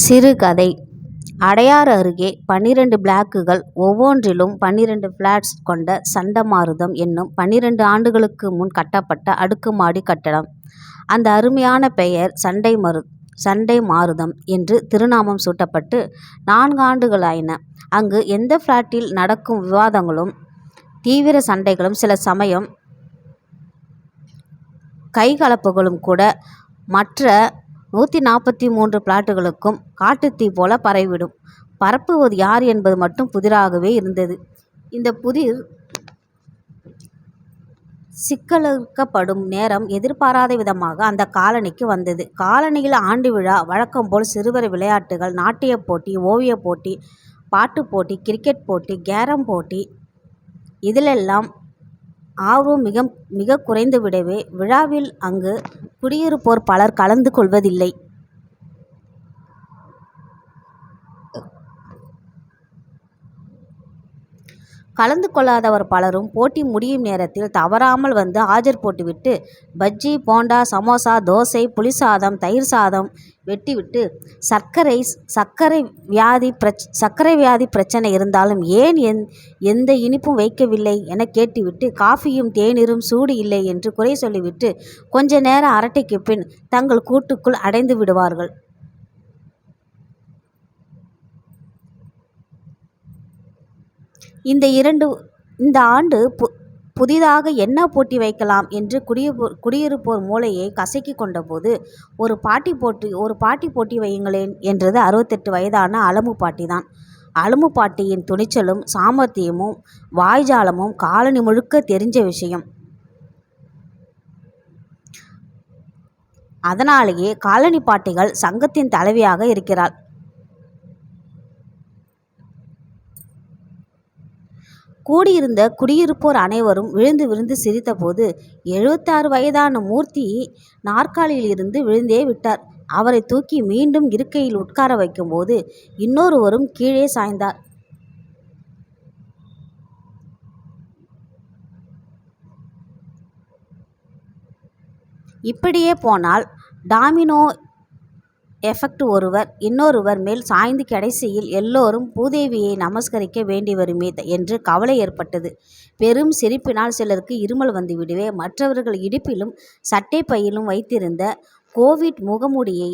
சிறுகதை அடையாறு அருகே பன்னிரண்டு பிளாக்குகள் ஒவ்வொன்றிலும் பன்னிரண்டு பிளாட்ஸ் கொண்ட சண்டமாருதம் என்னும் பன்னிரண்டு ஆண்டுகளுக்கு முன் கட்டப்பட்ட அடுக்குமாடி கட்டடம். அந்த அருமையான பெயர் சண்டை மரு சண்டை மாருதம் என்று திருநாமம் சூட்டப்பட்டு நான்கு ஆண்டுகளாயின. அங்கு எந்த ஃப்ளாட்டில் நடக்கும் விவாதங்களும் தீவிர சண்டைகளும் சில சமயம் கைகலப்புகளும் கூட மற்ற நூற்றி நாற்பத்தி மூன்று பிளாட்டுகளுக்கும் காட்டுத்தீ போல பரவிவிடும். பரப்புவது யார் என்பது மட்டும் புதிராகவே இருந்தது. இந்த புதிர் சிக்கலுக்கப்படும் நேரம் எதிர்பாராத விதமாக அந்த காலனிக்கு வந்தது. காலனியில் ஆண்டு விழா. வழக்கம் போல் சிறுவர் விளையாட்டுகள். நாட்டியப் போட்டி ஓவியப் போட்டி பாட்டுப் போட்டி கிரிக்கெட் போட்டி கேரம் போட்டி. இதிலெல்லாம் ஆர்வம் மிகம் மிக குறைந்து விடவே விழாவில் அங்கு குடியிருப்போர் பலர் கலந்து கொள்வதில்லை. கலந்து கொள்ளாதவர் பலரும் போட்டி முடியும் நேரத்தில் தவறாமல் வந்து ஆஜர் போட்டுவிட்டு பஜ்ஜி போண்டா சமோசா தோசை புளிசாதம் தயிர் சாதம் வெட்டிவிட்டு சர்க்கரை சர்க்கரை வியாதி பிரச் சர்க்கரை வியாதி பிரச்சனை இருந்தாலும் ஏன் எந் எந்த இனிப்பும் வைக்கவில்லை என கேட்டுவிட்டு காஃபியும் தேநீரும் சூடு இல்லை என்று குறை சொல்லிவிட்டு கொஞ்ச நேர அரட்டைக்குப் பின் தங்கள் கூட்டுக்குள் அடைந்து விடுவார்கள். இந்த இரண்டு இந்த ஆண்டு பு புதிதாக என்ன போட்டி வைக்கலாம் என்று குடியிருப்போர் மூளையை கசக்கி கொண்டபோது ஒரு பாட்டி போட்டி வையுங்களேன் என்றது அறுபத்தெட்டு வயதான அலமு பாட்டிதான். அலமு பாட்டியின் துணிச்சலும் சாமர்த்தியமும் வாய்ஜாலமும் காலனி முழுக்க தெரிஞ்ச விஷயம். அதனாலேயே காலனி பாட்டிகள் சங்கத்தின் தலைவியாக இருக்கிறாள். கூடியிருந்த குடியிருப்போர் அனைவரும் விழுந்து விழுந்து சிரித்தபோது எழுபத்தாறு வயதான மூர்த்தி நாற்காலியிலிருந்து விழுந்தே விட்டார். அவரை தூக்கி மீண்டும் இருக்கையில் உட்கார வைக்கும்போது இன்னொருவரும் கீழே சாய்ந்தார். இப்படியே போனால் டாமினோ எஃபெக்ட் ஒருவர் இன்னொருவர் மேல் சாய்ந்து கடைசியில் எல்லோரும் பூதேவியை நமஸ்கரிக்க வேண்டி வருமே என்று கவலை ஏற்பட்டது. பெரும் சிரிப்பினால் சிலருக்கு இருமல் வந்துவிடவே மற்றவர்கள் இடுப்பிலும் சட்டை பையிலும் வைத்திருந்த கோவிட் முகமூடியை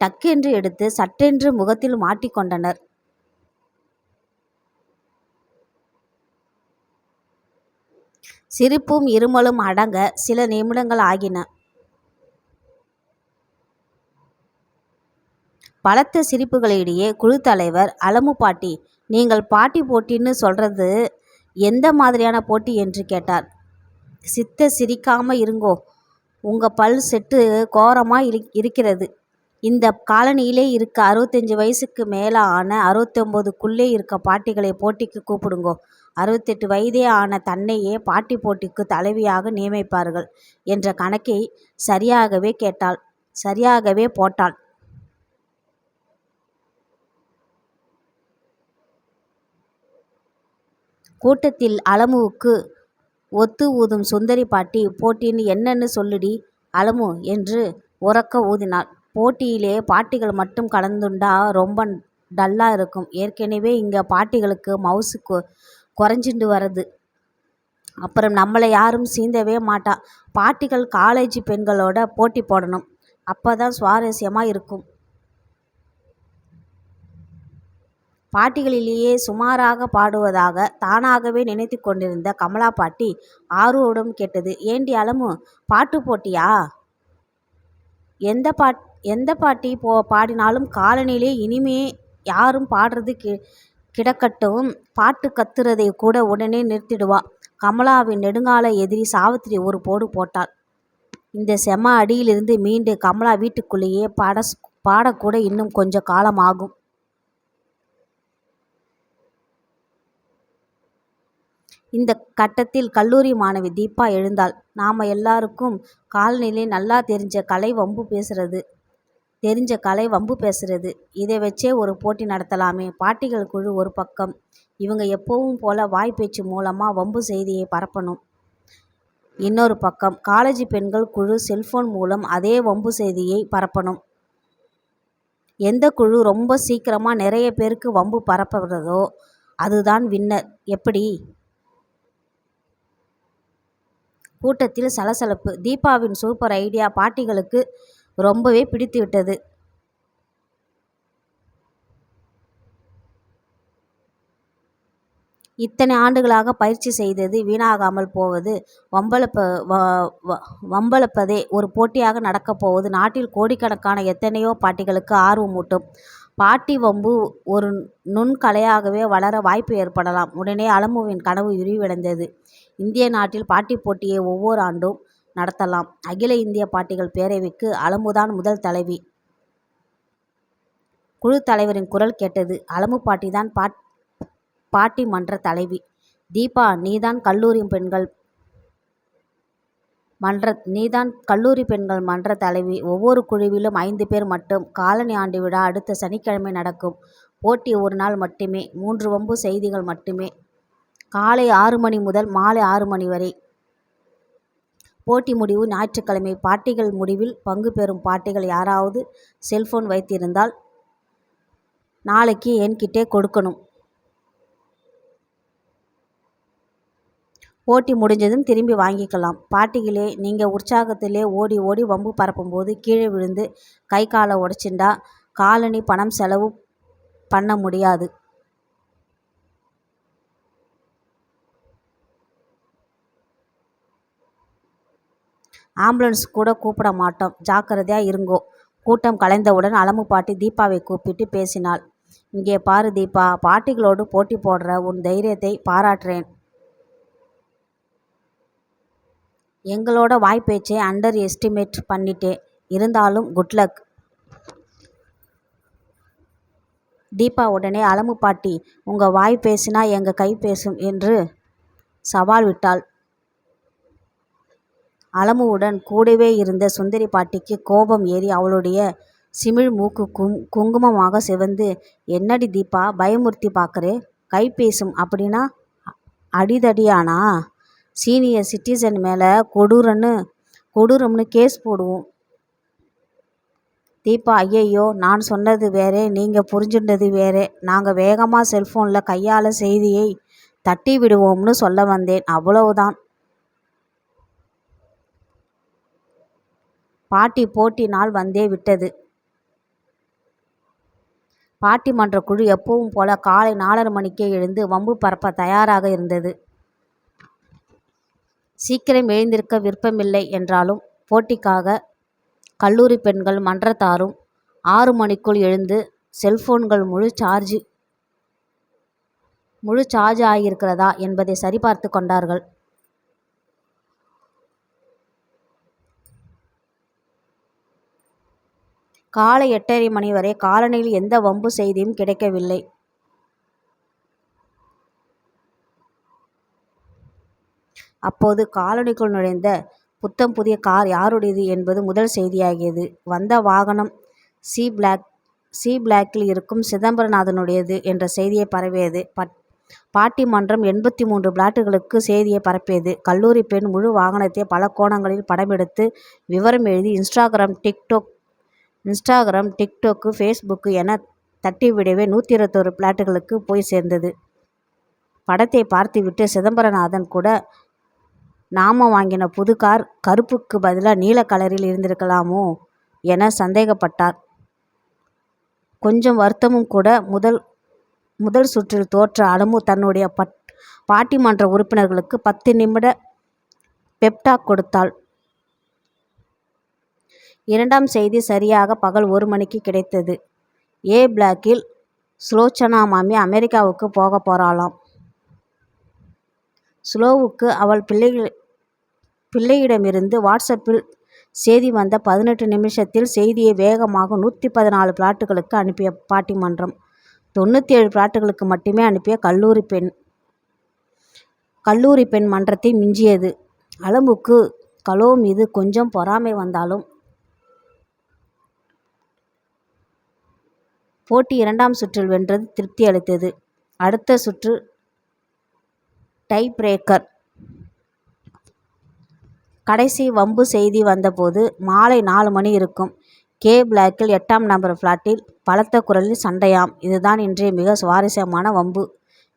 டக்கென்று எடுத்து சட்டென்று முகத்தில் மாட்டிக்கொண்டனர் சிரிப்பும் இருமலும் அடங்க சில நிமிடங்கள் ஆகின. பலத்த சிரிப்புகளிடையே குழு தலைவர் அலமு பாட்டி நீங்கள் பாட்டி போட்டின்னு சொல்றது எந்த மாதிரியான போட்டி என்று கேட்டார். சித்த சிரிக்காம இருங்கோ உங்க பல் செட்டு கோரமா இருக்கிறது. இந்த காலனியிலே இருக்க அறுபத்தஞ்சு வயசுக்கு மேலே ஆன அறுபத்தொம்போதுக்குள்ளே இருக்க பாட்டிகளை போட்டிக்கு கூப்பிடுங்கோ. அறுபத்தெட்டு வயதே ஆன தன்னையே பாட்டி போட்டிக்கு தலைவியாக நியமிப்பார்கள் என்ற கணக்கை சரியாகவே கேட்டாள் சரியாகவே போட்டாள். கூட்டத்தில் அலமுவுக்கு ஒத்து ஊதும் சுந்தரி பாட்டி போட்டின்னு என்னன்னு சொல்லுடி அலமு என்று உரக்க ஊதினாள். போட்டியிலே பாட்டிகள் மட்டும் கலந்துண்டா ரொம்ப டல்லா இருக்கும். ஏற்கெனவே இங்க பாட்டிகளுக்கு மவுசு கொறைஞ்சுண்டு வரது. அப்புறம் நம்மள யாரும் சீந்தவே மாட்டா. பாட்டிகள் காலேஜ் பெண்களோட போட்டி போடணும். அப்பதான் சுவாரஸ்யமா இருக்கும். பாட்டிகளிலேயே சுமாராகப் பாடுவதாக தானாகவே நினைத்து கொண்டிருந்த கமலா பாட்டி ஆர்வமுடன் கேட்டது ஏண்டி அலமு பாட்டு போட்டியா? எந்த பாட்டி போ பாடினாலும் காலனிலே இனிமே யாரும் பாடுறது கிடக்கட்டும் பாட்டு கத்துறதை கூட உடனே நிறுத்திடுவா. கமலாவின் நெடுங்கால எதிரி சாவித்திரி ஒரு போடு போட்டாள். இந்த செம அடியிலிருந்து மீண்டு கமலா வீட்டுக்குள்ளேயே பாட பாடக்கூட இன்னும் கொஞ்சம் காலம் ஆகும். இந்த கட்டத்தில் கல்லூரி மாணவி தீபா எழுந்தாள். நாம் எல்லாருக்கும் காலனிலே நல்லா தெரிஞ்ச கலை வம்பு பேசுறது. இதை வச்சே ஒரு போட்டி நடத்தலாமே. பாட்டிகள் குழு ஒரு பக்கம். இவங்க எப்பவும் போல வாய்ப்பேச்சு மூலமாக வம்பு செய்தியை பரப்பணும். இன்னொரு பக்கம் காலேஜ் பெண்கள் குழு செல்போன் மூலம் அதே வம்பு செய்தியை பரப்பணும். எந்த குழு ரொம்ப சீக்கிரமாக நிறைய பேருக்கு வம்பு பரப்புறதோ அதுதான் வின்னர் எப்படி கூட்டத்தில் சலசலப்பு. தீபாவின் சூப்பர் ஐடியா பாட்டிகளுக்கு ரொம்பவே பிடித்து விட்டது இத்தனை ஆண்டுகளாக பயிற்சி செய்தது வீணாகாமல் போவது வம்பளப்ப வம்பளப்பதே ஒரு போட்டியாக நடக்கப் போவது நாட்டில் கோடிக்கணக்கான எத்தனையோ பாட்டிகளுக்கு ஆர்வமூட்டும். பாட்டி வம்பு ஒரு நுண்கலையாகவே வளர வாய்ப்பு ஏற்படலாம். உடனே அலமுவின் கனவு விரிவடைந்தது. இந்திய நாட்டில் பாட்டிப் போட்டியை ஒவ்வொரு ஆண்டும் நடத்தலாம். அகில இந்திய பாட்டிகள் பேரவைக்கு அலமுதான் முதல் தலைவி. குழு தலைவரின் குரல் கேட்டது அலமு பாட்டிதான் பாட் பாட்டி மன்ற தலைவி. தீபா நீதான் கல்லூரி பெண்கள் மன்ற நீதான் கல்லூரி பெண்கள் மன்ற தலைவி. ஒவ்வொரு குழுவிலும் ஐந்து பேர் மட்டும். காலனி ஆண்டு விழா அடுத்த சனிக்கிழமை நடக்கும். போட்டி ஒரு நாள் மட்டுமே. மூன்று வம்பு செய்திகள் மட்டுமே. காலை ஆறு மணி முதல் மாலை ஆறு மணி வரை. போட்டி முடிவு ஞாயிற்றுக்கிழமை. பாட்டிகள் முடிவில் பங்கு பெறும் பாட்டிகள் யாராவது செல்ஃபோன் வைத்திருந்தால் நாளைக்கு என்கிட்டே கொடுக்கணும். போட்டி முடிஞ்சதும் திரும்பி வாங்கிக்கலாம். பாட்டிகளே நீங்கள் உற்சாகத்திலே ஓடி ஓடி வம்பு பரப்பும்போது கீழே விழுந்து கை காலை உடச்சிண்டா காலனி பணம் செலவு பண்ண முடியாது. ஆம்புலன்ஸ் கூட கூப்பிட மாட்டோம். ஜாக்கிரதையாக இருங்கோ. கூட்டம் கலைந்தவுடன் அலமு பாட்டி தீபாவை கூப்பிட்டு பேசினாள். இங்கே பாரு தீபா பாட்டிகளோடு போட்டி போடுற உன் தைரியத்தை பாராட்டுறேன். எங்களோட வாய்ப்பேச்சை அண்டர் எஸ்டிமேட் பண்ணிட்டேன் இருந்தாலும் குட்லக் தீபா உடனே அலமு பாட்டி உங்கள் வாய் பேசினா எங்கள் கை பேசும்? என்று சவால் விட்டாள். அலமுவுடன் கூடவே இருந்த சுந்தரி பாட்டிக்கு கோபம் ஏறி அவளுடைய சிமிழ் மூக்கு கும் குங்குமமாக சிவந்து என்னடி தீபா பயமுறுத்தி பார்க்குறே கை பேசும் அப்படின்னா அடிதடியானா? சீனியர் சிட்டிசன் மேலே கொடூரன்னு கொடூரம்னு கேஸ் போடுவோம். தீபா ஐயையோ நான் சொன்னது வேறே நீங்கள் புரிஞ்சுட்டது வேறே. நாங்கள் வேகமாக செல்ஃபோனில் கையால் செய்தியை தட்டி விடுவோம்னு சொல்ல வந்தேன். அவ்வளவுதான். பாட்டி போட்டி நாள் வந்தே விட்டது. பாட்டிமன்ற குழு எப்பவும் போல காலை நாலரை மணிக்கே எழுந்து வம்பு பரப்ப தயாராக இருந்தது. சீக்கிரம் எழுந்திருக்க விருப்பமில்லை என்றாலும் போட்டிக்காக கல்லூரி பெண்கள் மன்றத்தாரும் ஆறு மணிக்குள் எழுந்து செல்போன்கள் முழு சார்ஜ் முழு சார்ஜ் ஆகியிருக்கிறதா என்பதை சரிபார்த்து கொண்டார்கள். காலை எட்டரை மணி வரை காலனியில் எந்த வம்பு செய்தியும் கிடைக்கவில்லை. அப்போது காலனிக்குள் நுழைந்த புத்தம் புதிய கார் யாருடையது என்பது முதல் செய்தியாகியது. வந்த வாகனம் சி பிளாக் சி பிளாக்கில் இருக்கும் சிதம்பரநாதனுடையது என்ற செய்தியை பரவியது பட் பாட்டி மன்றம் எண்பத்தி மூன்று பிளாட்டுகளுக்கு செய்தியை பரப்பியது. கல்லூரி பெண் முழு வாகனத்தை பல கோணங்களில் படமெடுத்து விவரம் எழுதி Instagram TikTok Instagram TikTok Facebook என தட்டிவிடவே நூற்றி இருபத்தோரு பிளாட்டுகளுக்கு போய் சேர்ந்தது. படத்தை பார்த்துவிட்டு சிதம்பரநாதன் கூட நாம வாங்கின புது கார் கருப்புக்கு பதிலாக நீல கலரில் இருந்திருக்கலாமோ என சந்தேகப்பட்டார். கொஞ்சம் வருத்தமும் கூட முதல் முதல் சுற்றில் தோற்ற அலமு தன்னுடைய பட் பாட்டிமன்ற உறுப்பினர்களுக்கு பத்து நிமிட பெப்டாக் கொடுத்தாள். இரண்டாம் செய்தி சரியாக பகல் ஒரு மணிக்கு கிடைத்தது. ஏ பிளாக்கில் சுலோச்சனா மாமி அமெரிக்காவுக்கு போக போகிறாளாம் ஸ்லோவுக்கு அவள் பிள்ளைகள் பிள்ளையிடமிருந்து வாட்ஸ்அப்பில் செய்தி வந்த பதினெட்டு நிமிஷத்தில் செய்தியை வேகமாக நூற்றி பதினாலு பிளாட்டுகளுக்கு அனுப்பிய பாட்டிமன்றம் தொண்ணூற்றி ஏழு பிளாட்டுகளுக்கு மட்டுமே அனுப்பிய கல்லூரி பெண் கல்லூரி பெண் மன்றத்தை மிஞ்சியது. அலம்புக்கு கலோ மீது கொஞ்சம் பொறாமை வந்தாலும் போட்டி இரண்டாம் சுற்றில் வென்றது திருப்தி அளித்தது. அடுத்த சுற்று டை பிரேக்கர் கடைசி வம்பு செய்தி வந்தபோது மாலை நாலு மணி இருக்கும். கே பிளாக்கில் எட்டாம் நம்பர் ஃப்ளாட்டில் பலத்த குரலில் சண்டையாம். இதுதான் இன்றைய மிக சுவாரஸ்யமான வம்பு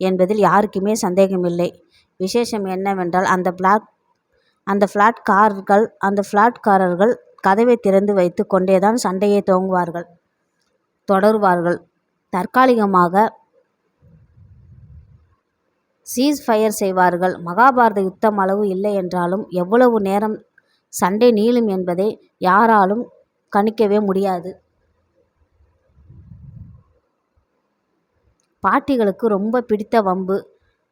என்பதில் யாருக்குமே சந்தேகமில்லை. விசேஷம் என்னவென்றால் அந்த பிளாக் அந்த ஃப்ளாட் கார்கள் அந்த ஃப்ளாட்காரர்கள் கதவை திறந்து வைத்து கொண்டேதான் சண்டையை துவங்குவார்கள். தொடருவார்கள். தற்காலிகமாக சீஸ் ஃபயர் செய்வார்கள். மகாபாரத யுத்தம் அளவு இல்லை என்றாலும் எவ்வளவு நேரம் சண்டை நீளும் என்பதை யாராலும் கணிக்கவே முடியாது. பாட்டிகளுக்கு ரொம்ப பிடித்த வம்பு.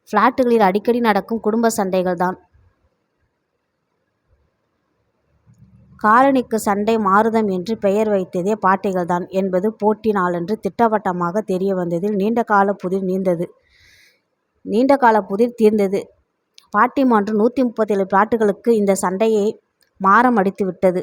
ஃப்ளாட்டுகளில் அடிக்கடி நடக்கும் குடும்ப சண்டைகள் தான் காலனிக்கு சண்டை மாருதம் என்று பெயர் வைத்ததே பாட்டிகள்தான் என்பது போட்டி நாளன்று திட்டவட்டமாக தெரிய வந்ததில் நீண்ட கால புதிர் நீந்தது. நீண்ட கால புதிர் தீர்ந்தது. பாட்டி மாற்று நூற்றி முப்பத்தேழு பிளாட்டுகளுக்கு இந்த சண்டையை மாரம் அடித்து விட்டது.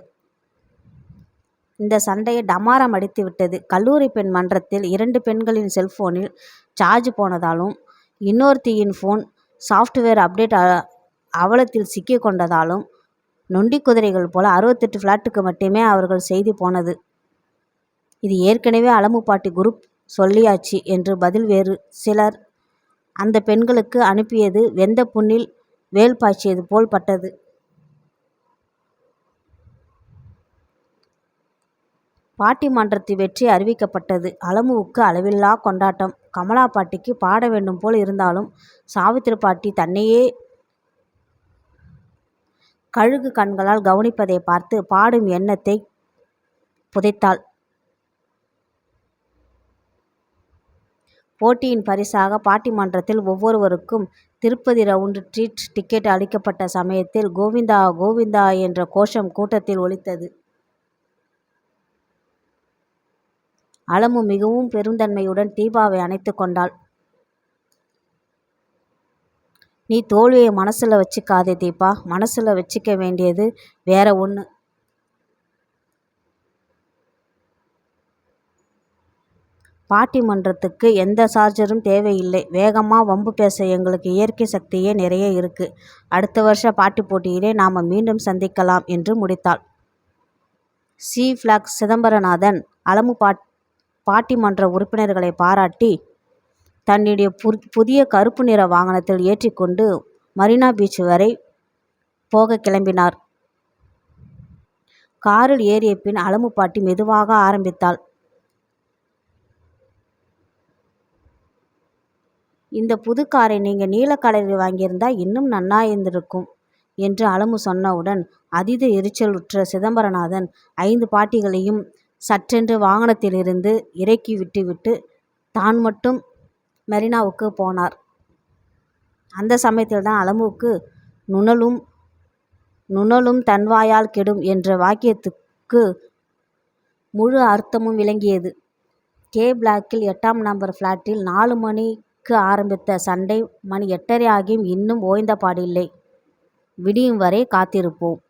இந்த சண்டையை டமாரம் அடித்து விட்டது. கல்லூரி பெண் மன்றத்தில் இரண்டு பெண்களின் செல்போனில் சார்ஜ் போனதாலும் இன்னொருத்தியின் ஃபோன் சாஃப்ட்வேர் அப்டேட் அவலத்தில் சிக்கி கொண்டதாலும் நொண்டி குதிரைகள் போல அறுபத்தெட்டு ஃப்ளாட்டுக்கு மட்டுமே அவர்கள் செய்தி போனது. இது ஏற்கனவே அலமுப்பாட்டி குரூப் சொல்லியாச்சு என்று பதில் வேறு சிலர் அந்த பெண்களுக்கு அனுப்பியது வெந்த புண்ணில் வேல் பாய்ச்சியது போல் பட்டது. பாட்டி மன்றத்து வெற்றி அறிவிக்கப்பட்டது. அலமுவுக்கு அளவில்லா கொண்டாட்டம். கமலா பாட்டிக்கு பாட வேண்டும் போல் இருந்தாலும் சாவித்திரி பாட்டி தன்னையே கழுகு கண்களால் கவனிப்பதை பார்த்து பாடும் எண்ணத்தை புதைத்தாள். போட்டியின் பரிசாக பாட்டிமன்றத்தில் ஒவ்வொருவருக்கும் திருப்பதி ரவுண்டு ட்ரீட் டிக்கெட் அளிக்கப்பட்ட சமயத்தில் கோவிந்தா கோவிந்தா என்ற கோஷம் கூட்டத்தில் ஒலித்தது. அளமு மிகவும் பெருந்தன்மையுடன் தீபாவை அணைத்து கொண்டாள். நீ தோல்வியை மனசில் வச்சுக்காதே தீபா. மனசில் வச்சுக்க வேண்டியது வேற ஒன்று பாட்டிமன்றத்துக்கு எந்த சார்ஜரும் தேவையில்லை. வேகமாக வம்பு பேச எங்களுக்கு இயற்கை சக்தியே நிறைய இருக்கு. அடுத்த வருஷ பாட்டி போட்டியிலே நாம் மீண்டும் சந்திக்கலாம் என்று முடித்தாள். சி. ஃபிளாக் சிதம்பரநாதன் அலமு பாட் பாட்டிமன்ற உறுப்பினர்களை பாராட்டி தன்னுடைய புதிய கருப்பு நிற வாகனத்தில் ஏற்றிக்கொண்டு மரீனா பீச் வரை போக கிளம்பினார். காரில் ஏறிய பின் அலமு பாட்டி மெதுவாக ஆரம்பித்தாள். இந்த புது காரை நீங்கள் நீல கலரில் வாங்கியிருந்தா இன்னும் நன்னா இருந்திருக்கும் என்று அலமு சொன்னவுடன் அதீத எரிச்சலுற்ற சிதம்பரநாதன் ஐந்து பாட்டிகளையும் சற்றென்று வாகனத்திலிருந்து இறக்கி விட்டுவிட்டு தான் மட்டும் மெரினாவுக்கு போனார். அந்த சமயத்தில் தான் அலமுவுக்கு நுணலும் நுணலும் தன்வாயால் கெடும் என்ற வாக்கியத்துக்கு முழு அர்த்தமும் விளங்கியது. கே பிளாக்கில் எட்டாம் நம்பர் ஃப்ளாட்டில் நாலு மணிக்கு ஆரம்பித்த சண்டை மணி எட்டரை ஆகியும் இன்னும் ஓய்ந்த பாடில்லை. விடியும் வரை காத்திருப்போம்.